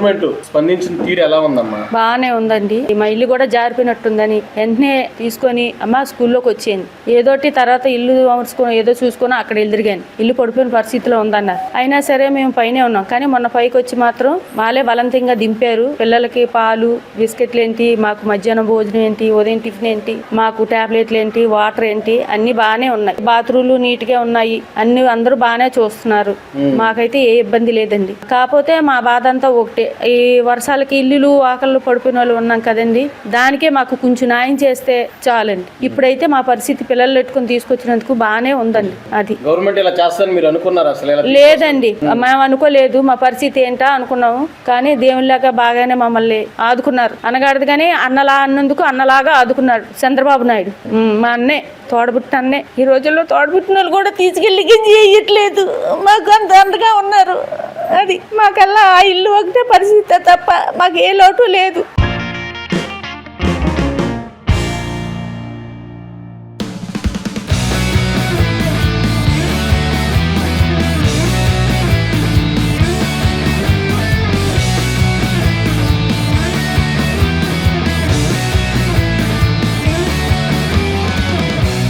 Government స్పందించిన తీరు ఎలా ఉందమ్మా? బాగానే ఉందండి. మా ఇల్లు కూడా జారిపోయినట్టుందని వెంటనే తీసుకొని అమ్మ స్కూల్లోకి వచ్చేయండి. ఏదోటి తర్వాత ఇల్లు అమర్చుకొని ఏదో చూసుకొని అక్కడ ఎదురుగాను ఇల్లు పడిపోయిన పరిస్థితిలో ఉందన్నారు. అయినా సరే మేము పైనే ఉన్నాం. కానీ మొన్న పైకి వచ్చి మాత్రం వాళ్ళే బలవంతంగా దింపారు. పిల్లలకి పాలు బిస్కెట్లు ఏంటి మాకు మధ్యాహ్నం భోజనం ఏంటి ఉదయం టిఫిన్ ఏంటి మాకు టాబ్లెట్లు ఏంటి వాటర్ ఏంటి అన్ని బాగానే ఉన్నాయి. బాత్రూమ్లు నీట్గా ఉన్నాయి. అన్ని అందరూ బాగానే చూస్తున్నారు. మాకైతే ఏ ఇబ్బంది లేదండి. కాకపోతే మా బాధ అంతా ఒకటే. ఈ వర్షాలకి ఇల్లులు ఆకళ్ళు పడిపోయిన వాళ్ళు ఉన్నాం కదండి. దానికే మాకు కొంచెం న్యాయం చేస్తే చాలండి. ఇప్పుడైతే మా పరిస్థితి పిల్లలు పెట్టుకుని తీసుకొచ్చినందుకు బాగానే ఉందండి అది. గవర్నమెంట్ ఇలా చేస్తారని మీరు అనుకున్నారు అసలు లేదండి. మేము అనుకోలేదు మా పరిస్థితి ఏంటా అనుకున్నాము. కానీ దేవునిలాగా బాగానే మమ్మల్ని ఆదుకున్నారు. అనగాడదు కానీ అన్నలా అన్నందుకు అన్నలాగా ఆదుకున్నాడు చంద్రబాబు నాయుడు. మా అన్నే తోడబుట్టిన అన్నే. ఈ రోజుల్లో తోడబుట్టిన వాళ్ళు కూడా తీసుకెళ్ళి గింజి వేయట్లేదు. మాకు అంత అండగా ఉన్నారు. అది. మాకల్లా ఆ ఇల్లు ఒకటే పరిస్థితి తప్ప మాకు ఏ లోటు లేదు.